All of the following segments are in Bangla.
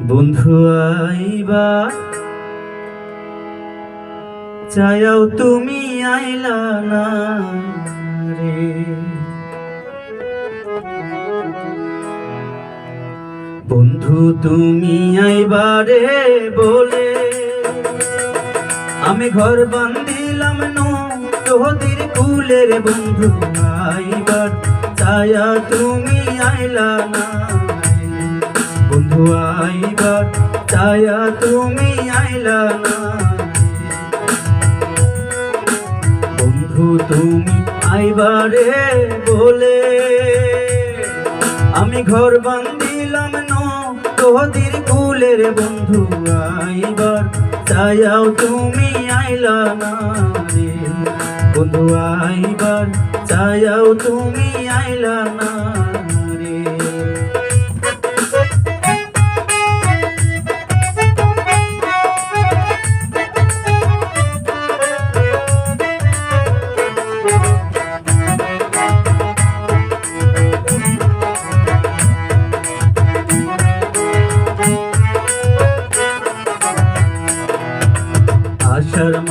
বন্ধু আইবা। চায়াও তুমি আইলা না রে। বন্ধু তুমি আইবারে বলে। আমি ঘর বান্ধিলাম নো তোদের কুলের বন্ধু আইবার। চায়া তুমি আইলা না আইবার চায়া তুমি আইলা না। বন্ধু তুমি আইবারে বলে, আমি ঘর বান্ধিলাম নো তোদের কুলের বন্ধু আইবার চায়াও তুমি আইলা না বন্ধু আইবার চায়াও তুমি আইলা না।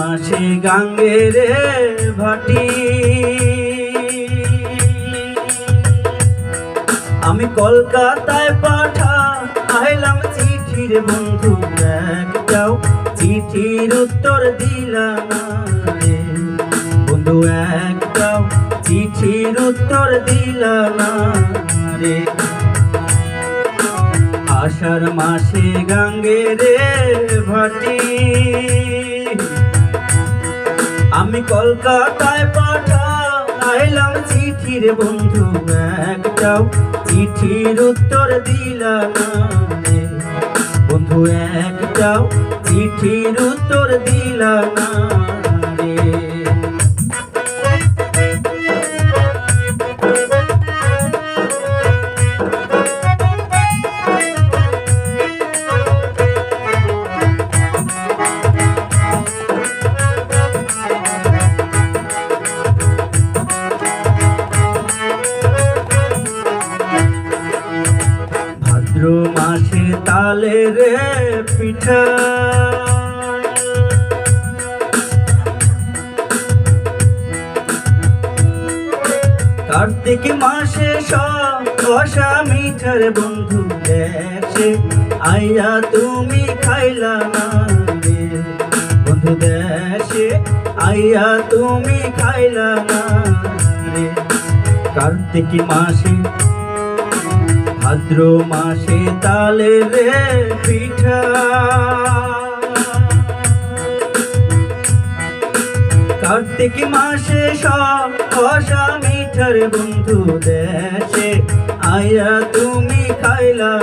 মাসে গাঙ্গের ভাটি। আমি কলকাতায় পাঠা, আইলাম চিঠির বন্ধু, একটাও চিঠির উত্তর দিলাম না। বন্ধু, একটাও চিঠির উত্তর দিলাম না রে। আষাঢ় মাসে গাঙ্গে রে ভাটি। আমি কলকাতায় পাঠা আইলাম চিঠির বন্ধু একটাও চিঠির উত্তর দিলাম। বন্ধু একটাও চিঠির উত্তর দিলাম ভাদ্র মাসে তালে রে পিঠা। কার্তিক মাসে সব কষা মিঠার বন্ধু দেশে আইয়া তুমি খাইলা না বন্ধু দেশে আইয়া তুমি খাইলা না কার্তিক মাসে ভাদ্র মাসে তালে রে পিঠা। কার্তিক মাসে সব কষা মিঠার বন্ধু দেশে, আয়া তুমি খাইলা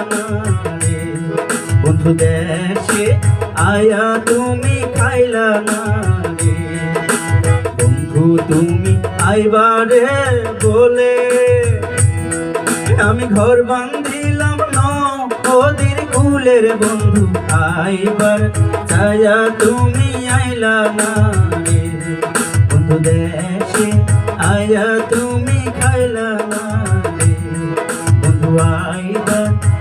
বন্ধু দেশে, আয়া তুমি খাইলা না বন্ধু তুমি আইবারে বলে। আমি ঘর বাঁধিলাম নদীর কুলের বন্ধু আইবার ছায়া তুমি আইলা না বন্ধু দেশে আয়া তুমি খাইলা না বন্ধু আ